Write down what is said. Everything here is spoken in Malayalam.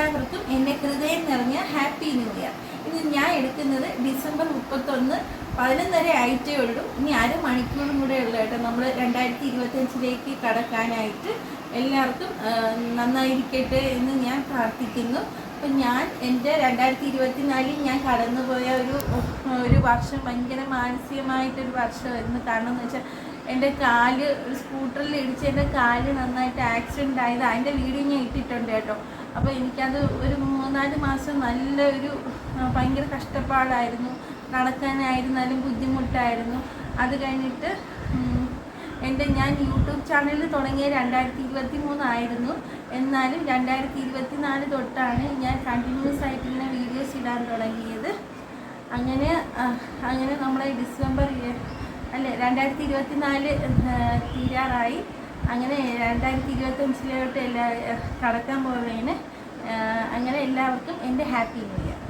എല്ലാവർക്കും എന്റെ ഹൃദയം നിറഞ്ഞ ഹാപ്പി ന്യൂ ഇയർ. ഇന്ന് ഞാൻ എടുക്കുന്നത് ഡിസംബർ മുപ്പത്തൊന്ന് പതിനൊന്നര ആയിട്ടേ ഉള്ളൂ ഇനി അര മണിക്കൂറും കൂടെ ഉള്ളൂ കേട്ടോ. നമ്മൾ രണ്ടായിരത്തി ഇരുപത്തഞ്ചിലേക്ക് കടക്കാനായിട്ട് എല്ലാവർക്കും നന്നായിരിക്കട്ടെ എന്ന് ഞാൻ പ്രാർത്ഥിക്കുന്നു. അപ്പം ഞാൻ എന്റെ രണ്ടായിരത്തി ഇരുപത്തിനാലിൽ ഞാൻ കടന്നുപോയ ഒരു ഒരു വർഷം ഭയങ്കര മാനസികമായിട്ടൊരു വർഷമായിരുന്നു. കാരണം എന്ന് വെച്ചാൽ എന്റെ കാൽ സ്കൂട്ടറിൽ ഇടിച്ച് എന്റെ കാൽ നന്നായിട്ട് ആക്സിഡന്റ് ആയത്. അതിന്റെ വീഡിയോ ഞാൻ ഇട്ടിട്ടുണ്ട് കേട്ടോ. അപ്പോൾ എനിക്കത് ഒരു മൂന്നാൽ മാസം നല്ലൊരു ഭയങ്കര കഷ്ടപ്പാടായിരുന്നു. നടക്കാനായിരുന്നാലും ബുദ്ധിമുട്ടായിരുന്നു. അത് കഴിഞ്ഞിട്ട് എന്റെ ഞാൻ യൂട്യൂബ് ചാനൽ തുടങ്ങിയ രണ്ടായിരത്തി ഇരുപത്തി മൂന്നായിരുന്നു എന്നാലും രണ്ടായിരത്തി ഇരുപത്തി നാല് തൊട്ടാണ് ഞാൻ കണ്ടിന്യൂസ് ആയിട്ട് ഇങ്ങനെ വീഡിയോസ് ഇടാൻ തുടങ്ങിയത്. അങ്ങനെ അങ്ങനെ നമ്മളെ ഡിസംബർ അല്ലേ രണ്ടായിരത്തി ഇരുപത്തി നാല് തീരാറായി. അങ്ങനെ രണ്ടായിരത്തി ഇരുപത്തഞ്ചിലോട്ട് എല്ലാ കടക്കാൻ പോകുന്നതിന് അങ്ങനെ എല്ലാവർക്കും എന്റെ ഹാപ്പി ന്യൂ ഇയർ.